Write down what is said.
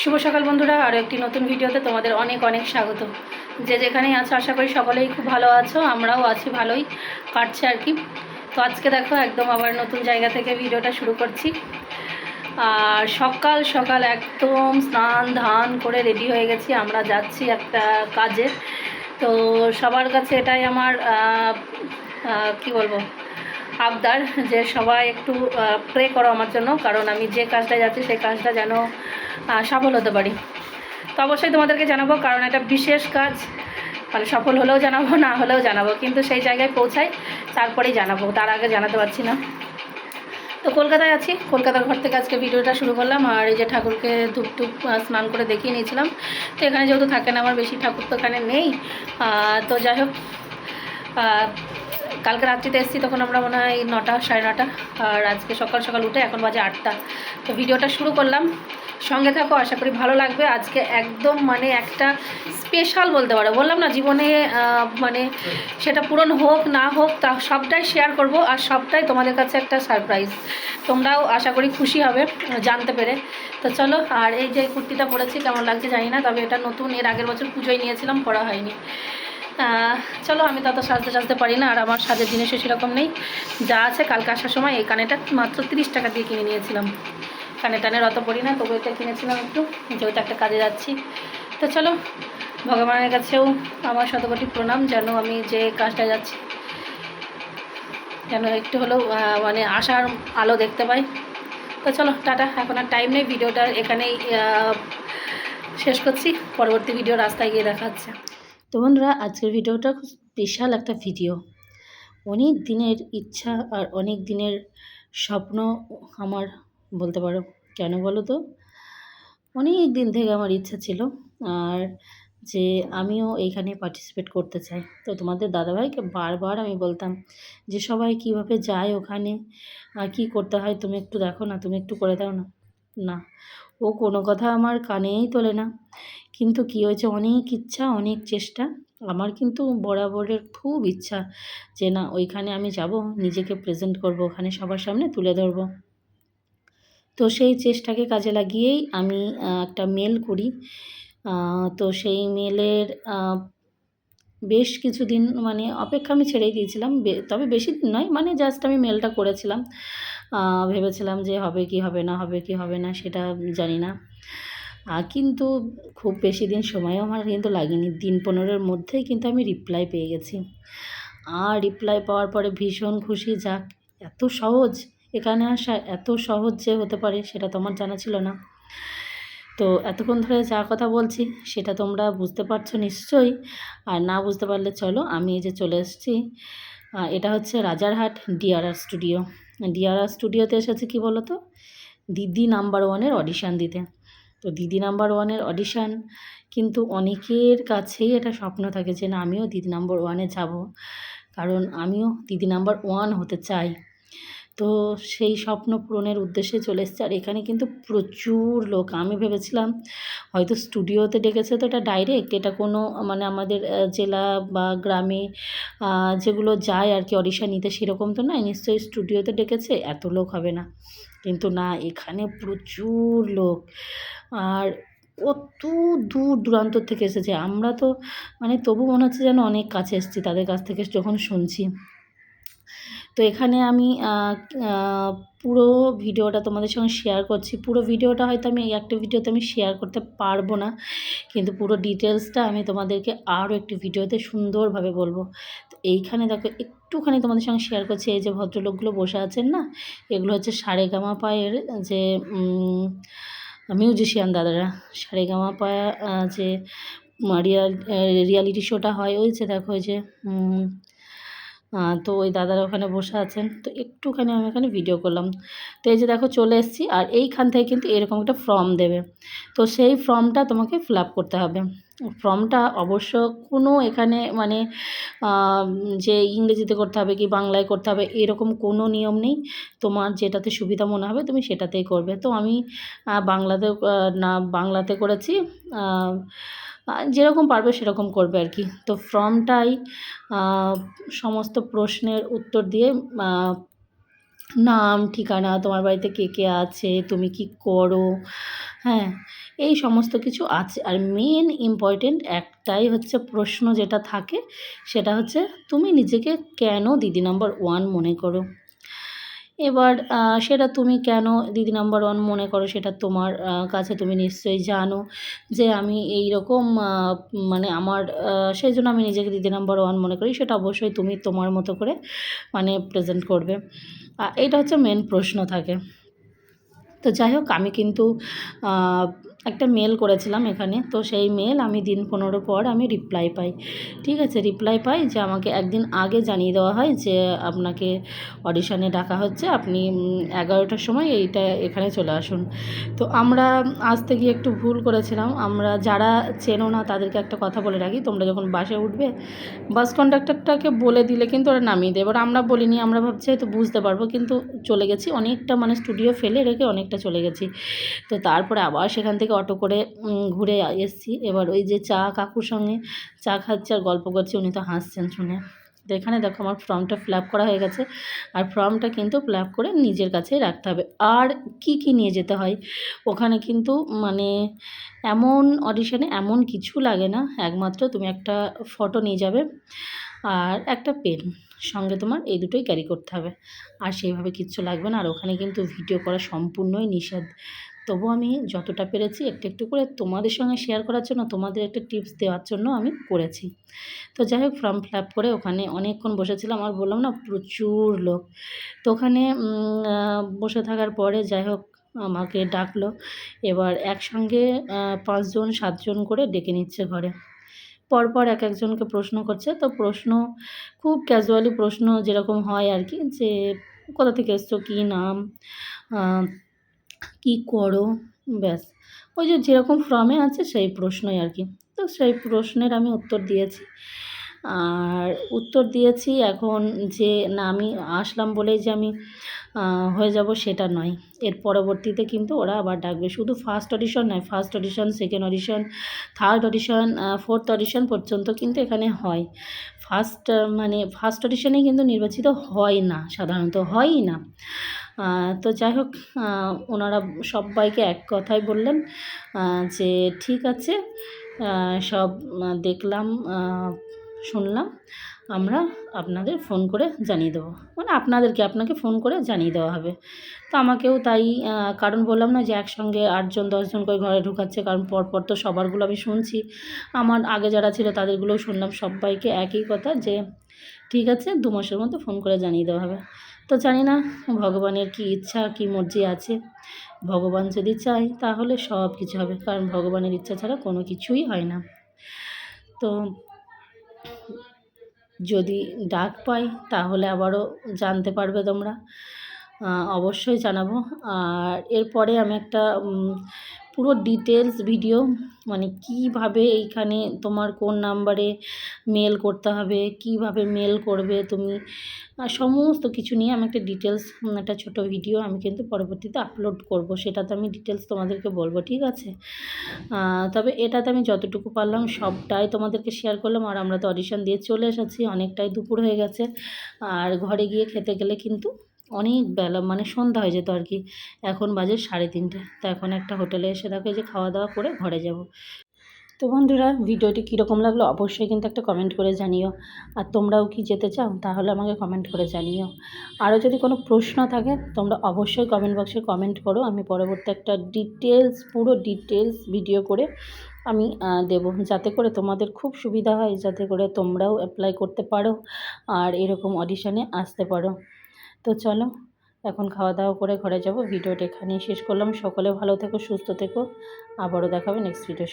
শুভ সকাল বন্ধুরা আরও একটি নতুন ভিডিওতে তোমাদের অনেক অনেক স্বাগত। যে যেখানেই আছো, আশা করি সকলেই খুব ভালো আছো, আমরাও আছি ভালোই, কাটছে আর কি। তো আজকে দেখো, একদম আবার নতুন জায়গা থেকে ভিডিওটা শুরু করছি। আর সকাল সকাল একদম স্নান ধান করে রেডি হয়ে গেছি, আমরা যাচ্ছি একটা কাজে। তো সবার কাছে এটাই আমার কি বলব? আবদার যে সবাই একটু প্রে করো আমার জন্য, কারণ আমি যে কাজটা যাচ্ছি সেই কাজটা যেন সফল হতে পারি। তো অবশ্যই তোমাদেরকে জানাব, কারণ এটা বিশেষ কাজ। মানে সফল হলেও জানাব, না হলেও জানাব, কিন্তু সেই জায়গায় পৌঁছাই, তারপরেই জানাব, তার আগে জানাতে পারছি না। তো কলকাতায় আছি, কলকাতার ঘর থেকে আজকে ভিডিওটা শুরু করলাম, আর এই যে ঠাকুরকে ধূপ টুপ স্নান করে দেখিয়ে নিয়েছিলাম। তো এখানে যেহেতু থাকে না আমার, বেশি ঠাকুর তো এখানে নেই। তো যাই হোক কালকে রাত্রিতে এসেছি, তখন আমরা মনে হয় নটা, সাড়ে নটা, আর আজকে সকাল সকাল উঠে এখন বাজে আটটা। তো ভিডিওটা শুরু করলাম। সঙ্গে থাকো, আশা করি ভালো লাগবে। আজকে একদম মানে একটা স্পেশাল বলতে পারো। বললাম না, জীবনে মানে সেটা পূরণ হোক, না হোক, তা সবটাই শেয়ার করব, আর সবটাই তোমাদের কাছে একটা সারপ্রাইজ তোমরাও আশা করি খুশি হবে, জানতে পেরে। তো চলো, আর এই যে কুর্তিটা পরেছি, কেমন লাগছে জানি না, তবে এটা নতুন, এর আগের বছর পুজোয় নিয়েছিলাম, পরা হয়নি। চলো আমি তত সাজতে সাজতে পারি না, আর আমার সাজের জিনিসও সেরকম নেই। যা আছে কালকে আসার সময় এই কানেটা মাত্র তিরিশ টাকা দিয়ে কিনে নিয়েছিলাম। কানে টানের অত পড়ি না তবু এটা কিনেছিলাম একটু, যেহেতু একটা কাজে যাচ্ছি। তো চলো, ভগবানের কাছেও আমার শতকোটি প্রণাম, যেন আমি যে কাজটা যাচ্ছি, যেন একটু হলেও মানে আসার আলো দেখতে পাই। তো চলো, টাটা, এখন আর টাইম নেই, ভিডিওটা এখানেই শেষ করছি। পরবর্তী ভিডিও রাস্তায় গিয়ে দেখা হচ্ছে। তো বন্ধুরা, আজকের ভিডিওটা খুব স্পেশাল একটা ভিডিও অনেক দিনের ইচ্ছা আর অনেক দিনের স্বপ্ন আমার, বলতে পারো, কেন বলো তো? অনেক দিন থেকে আমার ইচ্ছা ছিল, আর যে আমিও এইখানে পার্টিসিপেট করতে চাই। তো তোমাদের দাদাভাইকে বারবার আমি বলতাম যে, সবাই কীভাবে যায় ওখানে? আর কী করতে হয়? তুমি একটু দেখো না, তুমি একটু করে দাও না। না ও কোনো কথা আমার কানেই তোলে না। কিন্তু কী হয়েছে? অনেক ইচ্ছা, অনেক চেষ্টা। আমার কিন্তু বরাবরের খুব ইচ্ছা যে, না, ওইখানে আমি যাব, নিজেকে প্রেজেন্ট করব, ওখানে সবার সামনে তুলে ধরবো। তো সেই চেষ্টাকে কাজে লাগিয়েই আমি একটা মেল করি। তো সেই মেলের বেশ কিছুদিন মানে অপেক্ষা আমি ছেড়েই দিয়েছিলাম। তবে বেশি দিন নয় মানে জাস্ট আমি মেলটা করেছিলাম। ভেবেছিলাম যে হবে কি হবে না, হবে কি হবে না সেটা জানি না। কিন্তু খুব বেশি দিন সময়ও আমার কিন্তু লাগেনি। দিন পনেরোর মধ্যেই কিন্তু আমি রিপ্লাই পেয়ে গেছি। আর রিপ্লাই পাওয়ার পরে ভীষণ খুশি, যাক, এত সহজ, এখানে আসা এত সহজ যে হতে পারে সেটা তো আমার জানা ছিল না। তো এতক্ষণ ধরে যা কথা বলছি সেটা তোমরা বুঝতে পারছ নিশ্চয়ই। আর না বুঝতে পারলে চলো, আমি এই যে চলে এসেছি। এটা হচ্ছে রাজারহাট ডিআরআর স্টুডিও ডিআরআর স্টুডিওতে এসেছে কি বলো তো দিদি নাম্বার ওয়ানের অডিশান দিতে। তো দিদি নাম্বার ওয়ানের অডিশান কিন্তু অনেকের কাছেই এটা স্বপ্ন থাকে যে না, আমিও দিদি নাম্বার ওয়ানে যাব। কারণ আমিও দিদি নাম্বার ওয়ান হতে চাই। তো সেই স্বপ্ন পূরণের উদ্দেশ্যে চলে এসছে। আর এখানে কিন্তু প্রচুর লোক। আমি ভেবেছিলাম হয়তো স্টুডিওতে ডেকেছে তো এটা ডাইরেক্ট। এটা কোনো মানে আমাদের জেলা বা গ্রামে যেগুলো যায় আর কি অডিশন নিতে সেরকম তো নয়। নিশ্চয়ই স্টুডিওতে ডেকেছে, এত লোক হবে না। কিন্তু না, এখানে প্রচুর লোক। আর কত দূর দূরান্ত থেকে এসেছে। আমরা তো মানে তবু মনে হচ্ছে যেন অনেক কাছে এসেছি। তাদের কাছ থেকে যখন শুনছি তো এখানে আমি পুরো ভিডিওটা তোমাদের সঙ্গে শেয়ার করছি। পুরো ভিডিওটা হয়তো আমি, এই একটা ভিডিওতে আমি শেয়ার করতে পারব না, কিন্তু পুরো ডিটেলসটা আমি তোমাদেরকে আরও একটি ভিডিওতে সুন্দরভাবে বলব। তো এইখানে দেখো, একটুখানি তোমাদের সঙ্গে শেয়ার করছি, এই যে ভদ্রলোকগুলো বসে আছেন না, এগুলো হচ্ছে সারেগামা পায়ের যে মিউজিশিয়ান দাদারা। সারেগামা পায়া যে রিয়াল রিয়ালিটি শোটা হয়, ওই যে দেখো, ওই যে তো ওই দাদারা ওখানে বসে আছেন। তো একটুখানি আমি এখানে ভিডিও করলাম। তো এই যে দেখো চলে এসেছি আর এইখান থেকে কিন্তু এরকম একটা ফর্ম দেবে। তো সেই ফর্মটা তোমাকে ফিল আপ করতে হবে। ফর্মটা অবশ্য কোনো এখানে মানে যে ইংরেজিতে করতে হবে কি বাংলায় করতে হবে এরকম কোনো নিয়ম নেই। তোমার যেটাতে সুবিধা মনে হবে তুমি সেটাতেই করবে। তো আমি বাংলাতে না, বাংলাতে করেছি। যেরকম পারবে সেরকম করবে আর কি। তো ফর্মটাই সমস্ত প্রশ্নের উত্তর দিয়ে নাম, ঠিকানা, তোমার বাড়িতে কে কে আছে, তুমি কি করো হ্যাঁ এই সমস্ত কিছু আছে। আর মেন ইম্পর্টেন্ট একটাই হচ্ছে প্রশ্ন যেটা থাকে, সেটা হচ্ছে তুমি নিজেকে কেন দিদি নাম্বার ওয়ান মনে করো? এবার সেটা তুমি কেন দিদি নাম্বার ওয়ান মনে করো সেটা তোমার কাছে তুমি নিশ্চয়ই জানো যে আমি এই রকম মানে আমার সেই জন্য আমি নিজেকে দিদি নাম্বার ওয়ান মনে করি, সেটা অবশ্যই তুমি তোমার মতো করে মানে প্রেজেন্ট করবে। এটা হচ্ছে মেন প্রশ্ন থাকে। তো যাই হোক, আমি কিন্তু একটা মেল করেছিলাম এখানে। তো সেই মেল আমি দিন পনেরো পর আমি রিপ্লাই পাই। ঠিক আছে রিপ্লাই পাই যে আমাকে একদিন আগে জানিয়ে দেওয়া হয় যে আপনাকে অডিশনে ডাকা হচ্ছে। আপনি এগারোটার সময় এইটা এখানে চলে আসুন। তো আমরা আসতে গিয়ে একটু ভুল করেছিলাম। আমরা যারা চেনো না তাদেরকে একটা কথা বলে রাখি। তোমরা যখন বাসে উঠবে বাস কন্ডাক্টরটাকে বলে দিলে কিন্তু ওরা নামিয়ে দেয়। এবার আমরা বলিনি, আমরা ভাবছি হয়তো বুঝতে পারব। কিন্তু চলে গেছি। অনেকটা মানে স্টুডিও ফেলে রেখে অনেকটা চলে গেছি। তো তারপরে আবার সেখান থেকে অটো করে ঘুরে এসেছি। এবার ওই যে চা কাকুর সঙ্গে চা খাচ্ছি আর গল্প করছি, উনি তো হাসছেন শুনে। তো এখানে দেখো আমার ফর্মটা ফিল করা হয়ে গেছে। আর ফর্মটা কিন্তু ফিল করে নিজের কাছেই রাখতে হবে। আর কি কি নিয়ে যেতে হয়? ওখানে কিন্তু মানে এমন অডিশনে এমন কিছু লাগে না। একমাত্র তুমি একটা ফটো নিয়ে যাবে আর একটা পেন সঙ্গে তোমার এই দুটোই ক্যারি করতে হবে। আর সেইভাবে কিচ্ছু লাগবে না। আর ওখানে কিন্তু ভিডিও করা সম্পূর্ণই নিষেধ। তবু আমি যতটা পেরেছি একটু একটু করে তোমাদের সঙ্গে শেয়ার করার জন্য, তোমাদের একটা টিপস দেওয়ার জন্য আমি করেছি। তো যাই হোক ফর্ম ফিল আপ করে ওখানে অনেকক্ষণ বসেছিলাম আর বললাম না, প্রচুর লোক। তো ওখানে বসে থাকার পরে যাই হোক, আমাকে ডাকলো। এবার একসঙ্গে পাঁচজন, সাতজন করে ডেকে নিচ্ছে ঘরে। পরপর এক একজনকে প্রশ্ন করছে। তো প্রশ্ন, খুব ক্যাজুয়ালি প্রশ্ন যেরকম হয় আর কি, যে কোথা থেকে এসছো, কী নাম? কী করো? ব্যাস। ওই যে যেরকম ফর্মে আছে সেই প্রশ্নই আর কি। তো সেই প্রশ্নের আমি উত্তর দিয়েছি। আর উত্তর দিয়েছি এখন যে না, আমি আসলাম বলেই যে আমি হয়ে যাব সেটা নয়। এর পরবর্তীতে কিন্তু ওরা আবার ডাকবে। শুধু ফার্স্ট অডিশন নয় first audition second audition third audition fourth audition পর্যন্ত কিন্তু এখানে হয়। ফার্স্ট মানে ফার্স্ট অডিশনে কিন্তু নির্বাচিত হয় না, সাধারণত হয়ই না। তো যাই হোক ওনারা সবাইকে এক কথাই বললেন যে ঠিক আছে সব দেখলাম শুনলাম, আমরা আপনাদের ফোন করে জানিয়ে দেবো। মানে আপনাদেরকে, আপনাকে ফোন করে জানিয়ে দেওয়া হবে। তো আমাকেও তাই কারণ বললাম না যে একসঙ্গে আটজন, দশজন করে ঘরে ঢুকাচ্ছে, কারণ পরপর তো সবারগুলো আমি শুনছি। আমার আগে যারা ছিল তাদেরগুলোও শুনলাম, সবাইকে একই কথা যে ঠিক আছে, দু মাসের মধ্যে ফোন করে জানিয়ে দেওয়া হবে। তো জানি না ভগবানের কী ইচ্ছা, কী মর্জি আছে। ভগবান যদি চায় তাহলে সব কিছু হবে, কারণ ভগবানের ইচ্ছা ছাড়া কোনো কিছুই হয় না। তো যদি ডাক পাই তাহলে আবারও জানতে পারবে তোমরা। অবশ্যই জানাব। আর এরপরে আমি একটা পুরো ডিটেলস ভিডিও মানে কীভাবে এইখানে তোমার কোন নাম্বারে মেল করতে হবে, কীভাবে মেল করবে তুমি সমস্ত কিছু নিয়ে আমি একটা ডিটেলস একটা ছোট ভিডিও আমি কিন্তু পরবর্তীতে আপলোড করব। সেটাতে আমি ডিটেলস তোমাদেরকে বলব, ঠিক আছে? তবে এটাতে আমি যতটুকু পারলাম সবটাই তোমাদেরকে শেয়ার করলাম। আর আমরা তো অডিশন দিয়ে চলে এসেছি, অনেকটাই দুপুর হয়ে গেছে। আর ঘরে গিয়ে খেতে গেলে কিন্তু অনেক বেলা মানে সন্ধ্যা হয়ে যেত আর কি। এখন বাজে সাড়ে তিনটে। তো এখন একটা হোটেলে এসে দেখো যে খাওয়া দাওয়া করে ঘরে যাব। তো বন্ধুরা, ভিডিওটি কীরকম লাগল অবশ্যই কিন্তু একটা কমেন্ট করে জানিও। আর তোমরাও কি যেতে চাও তাহলে আমাকে কমেন্ট করে জানিও। আরও যদি কোনো প্রশ্ন থাকে, তোমরা অবশ্যই কমেন্ট বক্সে কমেন্ট করো। আমি পরবর্তী একটা ডিটেলস পুরো ডিটেলস ভিডিও করে আমি দেবো। যাতে করে তোমাদের খুব সুবিধা হয়, যাতে করে তোমরাও অ্যাপ্লাই করতে পারো। আর এরকম অডিশনে আসতে পারো। তো চলো, এখন খাওয়া দাওয়া করে ঘরে যাব। ভিডিওটা এখানেই শেষ করলাম। সকলে ভালো থেকো, সুস্থ থেকো। আবারও দেখাবে নেক্সট ভিডিও